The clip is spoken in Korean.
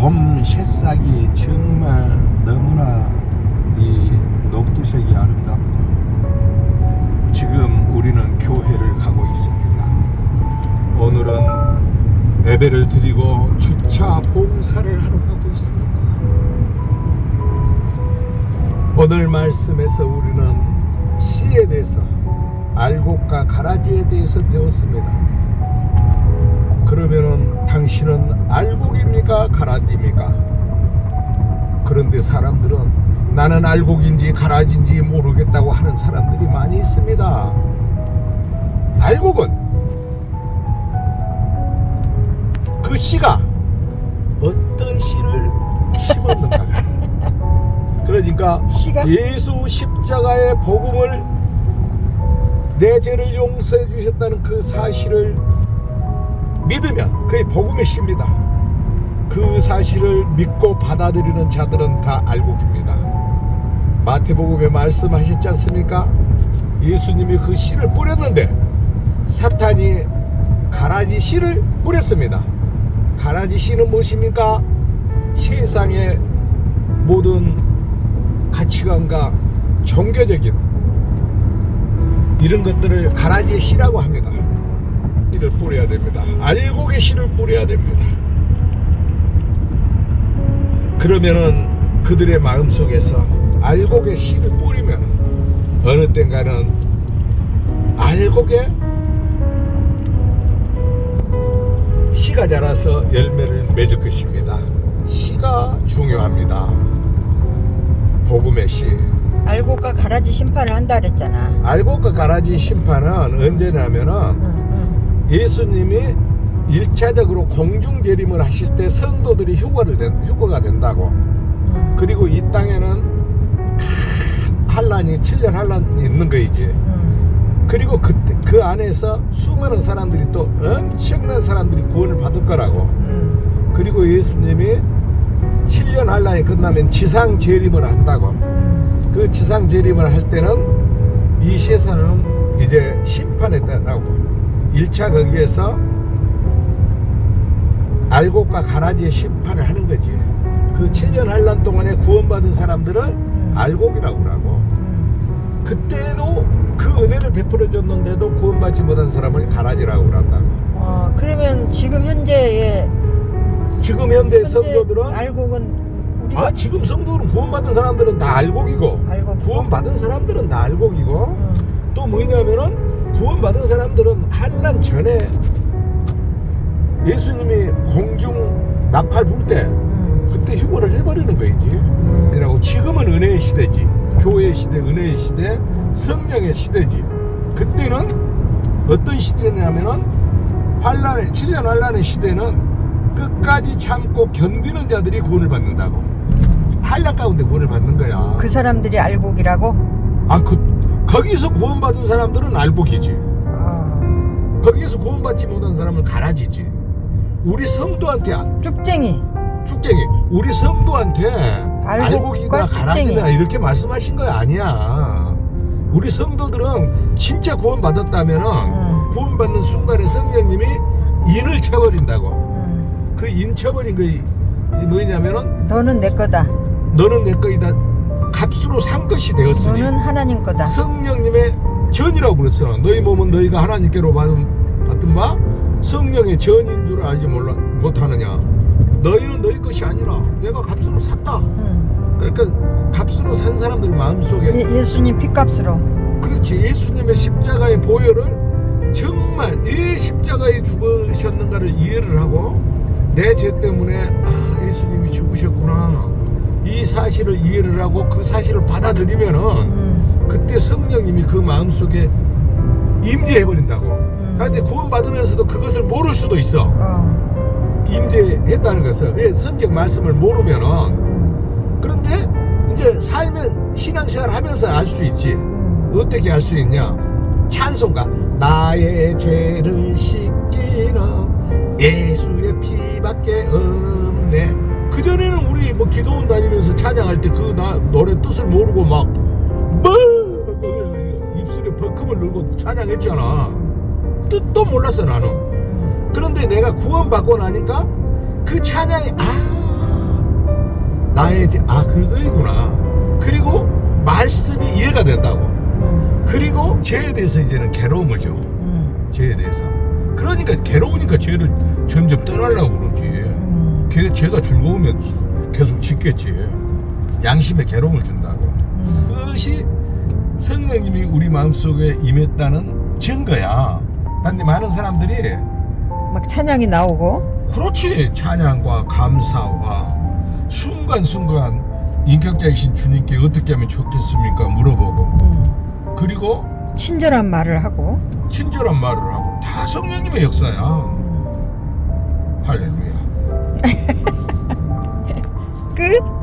오늘 새싹이 정말 너무나 이 녹두색이 아름답고 지금 우리는 교회를 가고 있습니다. 오늘은 예배를 드리고 주차 봉사를 하러 가고 있습니다. 오늘 말씀에서 우리는 씨에 대해서 알곡과 가라지에 대해서 배웠습니다. 그러면은 당신은 알곡입니까? 가라지입니까? 그런데 사람들은 나는 알곡인지 가라지인지 모르겠다고 하는 사람들이 많이 있습니다. 알곡은 그 씨가 어떤 씨를 심었는가. 그러니까? 예수 십자가의 복음을 내 죄를 용서해 주셨다는 그 사실을 믿으면 그게 복음의 씨입니다. 그 사실을 믿고 받아들이는 자들은 다 알곡입니다. 마태복음에 말씀하셨지 않습니까? 예수님이 그 씨를 뿌렸는데 사탄이 가라지 씨를 뿌렸습니다. 가라지 씨는 무엇입니까? 세상의 모든 가치관과 종교적인 이런 것들을 가라지의 씨라고 합니다. 씨를 뿌려야 됩니다. 알곡의 씨를 뿌려야 됩니다. 그러면은 그들의 마음 속에서 알곡의 씨를 뿌리면 어느 땐가는 알곡의 씨가 자라서 열매를 맺을 것입니다. 씨가 중요합니다. 복음의 씨. 알곡과 가라지 심판을 한다 그랬잖아. 알곡과 가라지 심판은 언제냐면은 응, 예수님이 일차적으로 공중 재림을 하실 때 성도들이 휴거를 된, 휴거가 된다고. 응, 그리고 이 땅에는 큰 한란이 7년 한란이 있는 거이지. 응. 그리고 그때 그 안에서 수많은 사람들이 또 엄청난 사람들이 구원을 받을 거라고. 응, 그리고 예수님이 7년 한란이 끝나면 지상 재림을 한다고. 응. 그 지상 재림을 할 때는 이 세상은 이제 심판에 따라고 1차 거기에서 알곡과 가라지의 심판을 하는 거지. 그 7년 한란 동안에 구원받은 사람들을 알곡이라고 응. 그때도 그 은혜를 베풀어 줬는데도 구원받지 못한 사람을 가라지라고 그런다고. 어, 그러면 지금 현재의 지금 현대 성도들은 알곡은 아 지금 성도들은 구원받은 사람들은 다 알곡이고 알곡 구원받은 사람들은 다 알곡이고 응. 또 뭐냐면은 구원받은 사람들은 한란 전에 예수님이 공중 나팔 불때 응. 그때 휴거를 해버리는 거이지. 응. 이라고 지금은 은혜의 시대지. 교회의 시대, 은혜의 시대, 성령의 시대지. 그때는 어떤 시대냐면은 환란의 7년 환란의 시대는 끝까지 참고 견디는 자들이 구원을 받는다고. 한란 가운데 구원을 받는 거야. 그 사람들이 알곡이라고? 아, 그 거기서 구원받은 사람들은 알복이지. 어. 거기에서 구원받지 못한 사람은 가라지지. 우리 성도한테 쭉쟁이. 축쟁이 우리 성도한테 알곡이나 가라지나. 이렇게 말씀하신 거 아니야. 우리 성도들은 진짜 구원받았다면은 응. 구원받는 순간에 성령님이 인을 쳐버린다고. 응. 그인 쳐버린 거 뭐냐면은 너는 내 거다. 너는 내 거이다. 값으로 산 것이 되었으니 너는 하나님 거다. 성령님의 전이라고 그랬어. 너희 몸은 너희가 하나님께로 받은, 받은 바 성령의 전인 줄 알지 몰라 못하느냐. 너희는 너희 것이 아니라 내가 값으로 샀다. 응. 그러니까 값으로 산 사람들 마음속에 예, 예수님 피값으로. 그렇지 예수님의 십자가의 보혈을 정말 이 십자가에 죽으셨는가를 이해를 하고 내 죄 때문에 아 예수님이 죽으셨구나 이 사실을 이해를 하고 그 사실을 받아들이면은 응. 그때 성령님이 그 마음 속에 임재해 버린다고. 음. 그런데 구원 받으면서도 그것을 모를 수도 있어. 어. 임재했다는 것을 왜 성경 말씀을 모르면은 응. 그런데 이제 살면 신앙생활 하면서 알 수 있지. 응. 어떻게 알 수 있냐? 찬송가 나의 죄를 씻기는 예수의 피밖에 없네. 뭐 기도원 다니면서 찬양할 때 그 노래 뜻을 모르고 막 뭐 입술에 버금을 눌고 찬양했잖아. 뜻도 몰랐어 나는. 응. 그런데 내가 구원받고 나니까 그 찬양이 아 나의 죄, 아 그거이구나. 그리고 말씀이 이해가 된다고. 음, 그리고 죄에 대해서 이제는 괴로움을 줘. 음, 죄에 대해서. 그러니까 괴로우니까 죄를 점점 떠나려고 그러지. 음, 걔, 죄가 즐거우면 계속 짓겠지. 양심에 괴로움을 준다고. 음. 그것이 성령님이 우리 마음속에 임했다는 증거야. 근데 많은 사람들이 막 찬양이 나오고 그렇지 찬양과 감사와 순간순간 인격자이신 주님께 어떻게 하면 좋겠습니까 물어보고 음, 그리고 친절한 말을 하고 친절한 말을 하고 다 성령님의 역사야 음. 할렐루야 끝